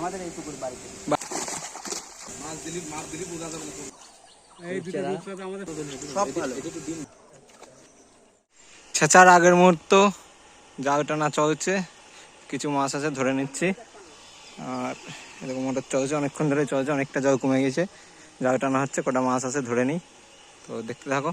আমাদের এই পুকুর বাড়িতে। সব ভালো। ছেঁচার আগের মুহূর্ত জাল টানা চলছে। কিছু মাছ আছে ধরে নিচ্ছি। আর এরকম মোটর চলছে অনেকক্ষণ ধরে চলছে অনেকটা জল কমে গেছে। জাল টানা হচ্ছে কটা মাছ আছে ধরে নিই। তো দেখতে থাকো।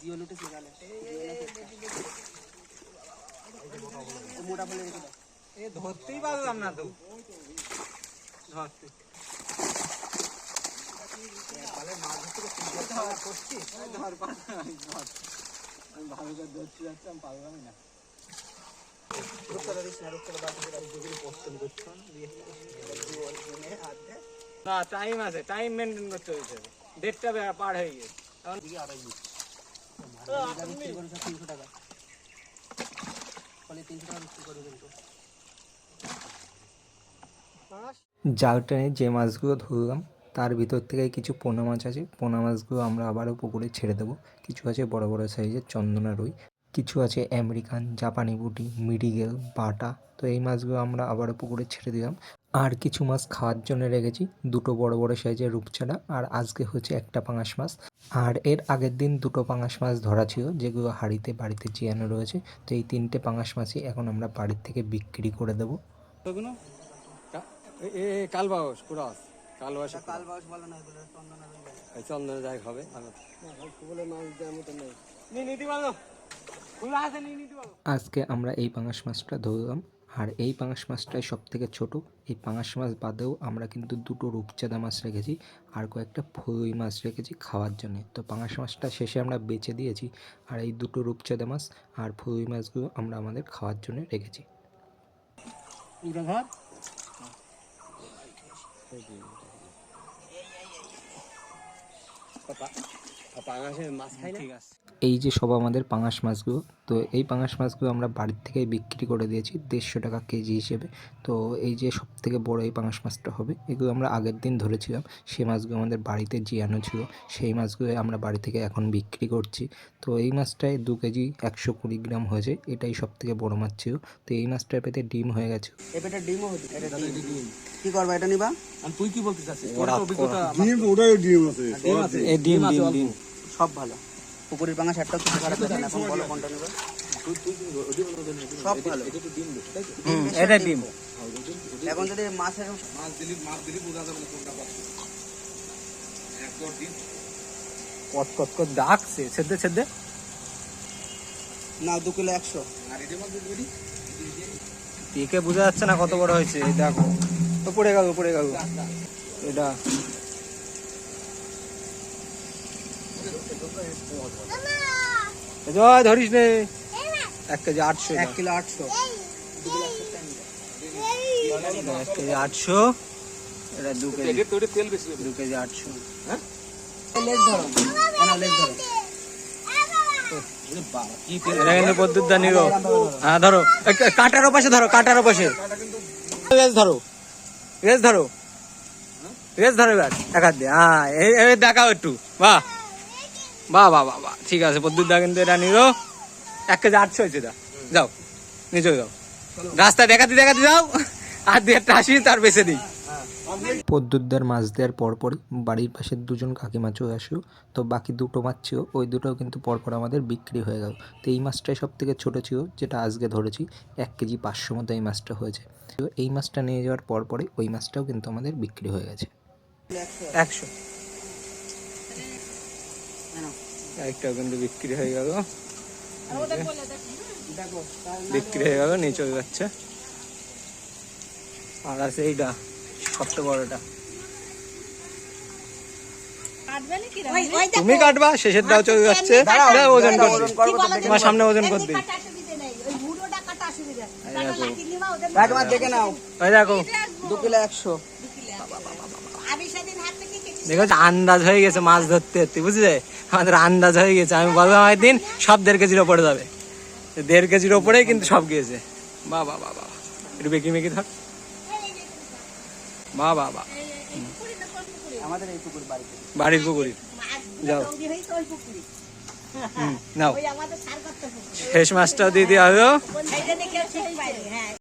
জিও ধরতেই পারলাম না তো ধরতে টাইম আছে টাইম মেনটেন করতে হয়েছে। বে- পার হয়ে গেছে। জাল টেনে যে মাছগুলো ধরলাম, তার ভিতর থেকে কিছু পোনা মাছ আছে। পোনা মাছগুলো আমরা আবারও পুকুরে ছেড়ে দেবো। কিছু আছে বড় বড় সাইজের চন্দনা রুই। কিছু আছে আমেরিকান জাপানি বুটি মিডিগেল বাটা। তো এই মাছগুলো আমরা আবারও পুকুরে ছেড়ে দিলাম। আর কিছু মাছ খাওয়ার জন্য রেখেছি। দুটো বড় বড় সাইজের রূপচাঁদা আর আজকে হচ্ছে একটা পাঙাশ মাছ। আর এর আগের দিন দুটো পাঙাশ মাছ ধরা ছিল যেগুলো হাড়িতে বাড়িতে জিয়ানো রয়েছে। তো এই তিনটে পাঙাশ মাছই এখন আমরা বাড়ির থেকে বিক্রি করে দেবো। এ কালবাউস কুরাস। কালবাউস বলে না এগুলো চন্দনা রুই বলে। চন্দন যাই হবে। আজকে আমরা এই পাঙাশ মাছটা ধরলাম। আর এই পাঙাশ মাছটাই সব থেকে ছোট। এই পাঙাশ মাছ বাদেও আমরা কিন্তু দুটো রূপচাঁদা মাছ রেখেছি আর কয়েকটা ফুই মাছ রেখেছি খাওয়ার জন্য। তো পাঙাশ মাছটা শেষে আমরা বেচে দিয়েছি। আর এই দুটো রূপচাঁদা মাছ আর ফুই মাছগুলো আমরা আমাদের খাওয়ার জন্য রেখেছি। এই যে সব আমাদের পাঙাশ মাছগুলো তো এই পাঙাশ মাছগুলো আমরা বাড়ির থেকে বিক্রি করে দিয়েছি দেড়শো টাকা কেজি হিসেবে। তো এই যে সব থেকে বড় এই পাঙাশ মাছটা হবে এগুলো আমরা আগের দিন ধরেছিলাম। সেই মাছগুলো আমাদের বাড়িতে জিয়ানো ছিল সেই মাছগুলো আমরা বাড়ি থেকে এখন বিক্রি করছি। তো এই মাছটায় দু কেজি একশো কুড়ি গ্রাম হয়েছে এটাই সব থেকে বড় মাছ ছিল। তো এই মাছটার পেতে ডিম হয়ে গেছে। পেটে ডিমও হতে ডিম। কি করবা এটা নিবা? তুই কি বলতে চাচ্ছিস এই ডিম ডিম ডিম। সব ভালো। পুকুরের পাঙা শার্টটা খুব খারাপ না এখন বলো কোনটা নিবা সব ভালো। হুম, এটা ডিম। এখন যদি মাছের কত কত কত ডাকছে না দু কিলো একশো। দেখে বোঝা যাচ্ছে না কত বড় হয়েছে দেখো। তো পড়ে গেল। পড়ে গেল এটা। জয় ধরিস নে। এক কেজি আটশো এক কিলো আটশো। এক কেজি আটশো। এটা দু কেজি। দু আটশো। গো হ্যাঁ ধরো। কাঁটার পাশে ধরো কাঁটার পাশে রেস ধরো। রেস ধরো। রেস ধরো এবার। এক হাত দিয়ে। হ্যাঁ দেখাও একটু। বাহ। বাহ বাহ বাহ বাহ ঠিক আছে পদ্মুত দা কিন্তু এটা নিল। এক কেজি আটশো হয়েছে দা যাও নিচে যাও। রাস্তায় দেখাতে দেখাতে যাও। আর দিয়ে একটা আসি তার বেছে দিই। পদ্মুদ্দার মাছ দেওয়ার পরপরই বাড়ির পাশের দুজন কাকিমা চলে আসলো। তো বাকি দুটো মাছ ছিল ওই দুটোও কিন্তু পরপর আমাদের বিক্রি হয়ে গেল। তো এই মাছটাই সব থেকে ছোটো ছিল যেটা আজকে ধরেছি এক কেজি পাঁচশো মতো এই মাছটা হয়েছে। তো এই মাছটা নিয়ে যাওয়ার পরপরে ওই মাছটাও কিন্তু আমাদের বিক্রি হয়ে গেছে। একশো একশো কেন? একটাও কিন্তু বিক্রি হয়ে গেল। বিক্রি হয়ে গেল নিয়ে চলে যাচ্ছে। আর আছে এইটা সবচেয়ে বড়টা। তুমি কাটবা শেষের দাও চলে যাচ্ছে। ওজন করবে তোমার সামনে ওজন করবে দেখো। লাঠি নিবা ওদের কাকিমা দেখে নাও। ওই দেখো। দু কিলো একশো। আমি সেদিন হাত থেকে কেটে দেখো আন্দাজ হয়ে গেছে মাছ ধরতে ধরতে বুঝলে? আমাদের আন্দাজ হয়ে গেছে। আমি বলব আমার দিন সব দেড় কেজির ওপরে যাবে। দেড় কেজির ওপরেই কিন্তু সব গিয়েছে। বা বা বা বা একটু বেঁকি মেকি ধর। বা বা বা আমাদের এই পুকুর বাড়িতে। বাড়ির পুকুরি যাও। নাও। শেষ মাছটাও দিয়ে দেওয়া হলো।